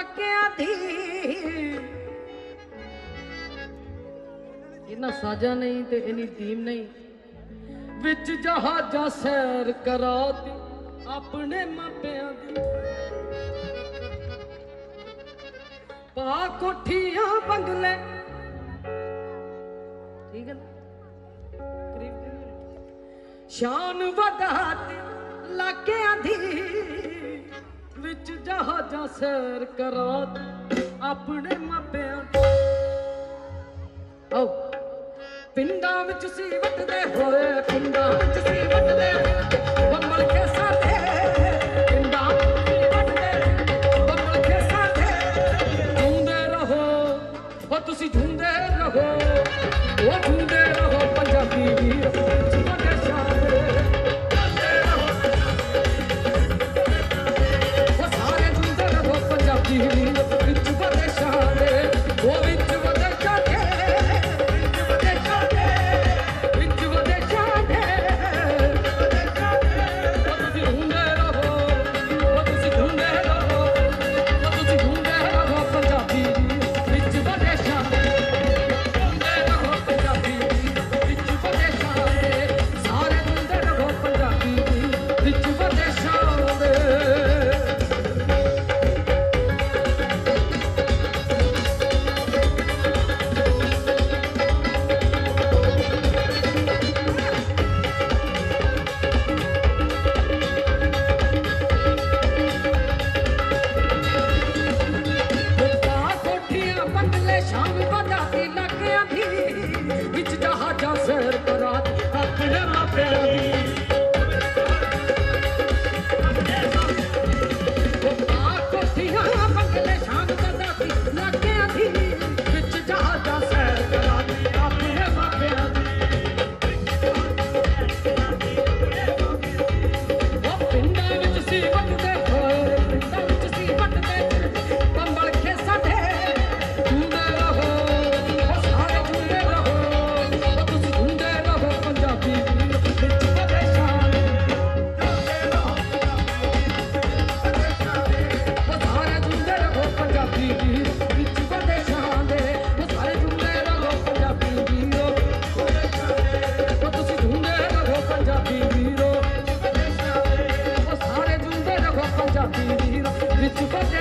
ਲਾਗਿਆਂ ਦੀ। ਇਹਨਾਂ ਸਾਜਾ ਨਹੀਂ ਤੇ ਇਨੀ ਟੀਮ ਨਹੀਂ। ਵਿੱਚ ਜਹਾਜ਼ਾਂ ਸੈਰ ਕਰਾਤੀ ਆਪਣੇ ਮਾਪਿਆਂ ਦੀ। ਪਾ ਕੋਠੀਆਂ ਬੰਗਲੇ। ਠੀਕ ਹੈ ਨਾ? ਕਰੀਬ ਕਰੀਬ। ਸ਼ਾਨ ਵਧਾਤੀ ਲਾਗਿਆਂ ਦੀ। ਵਿੱਚ ਜਹਾਜ਼ਾਂ ਸੈਰ ਕਰਾ ਆਪਣੇ ਮਾਪਿਆਂ ਆਓ, ਪਿੰਡਾਂ ਵਿੱਚ ਸੀ ਵੱਟਦੇ ਹੋਏ, ਪਿੰਡਾਂ ਵਿੱਚ ਸੀ ਵੱਟਦੇ ਬੰਮਲ ਕੇ ਸਾਥੇ ਪਿੰਡਾਂ ਬੰਮਲ ਕੇ ਸਾਥੇ ਝੂੰਦੇ ਰਹੋ ਉਹ ਤੁਸੀਂ ਝੂੰਦੇ ਰਹੋ, ਉਹ ਝੂੰਦੇ ਰਹੋ ਪੰਜਾਬੀ। ਰਹੋ 두 번째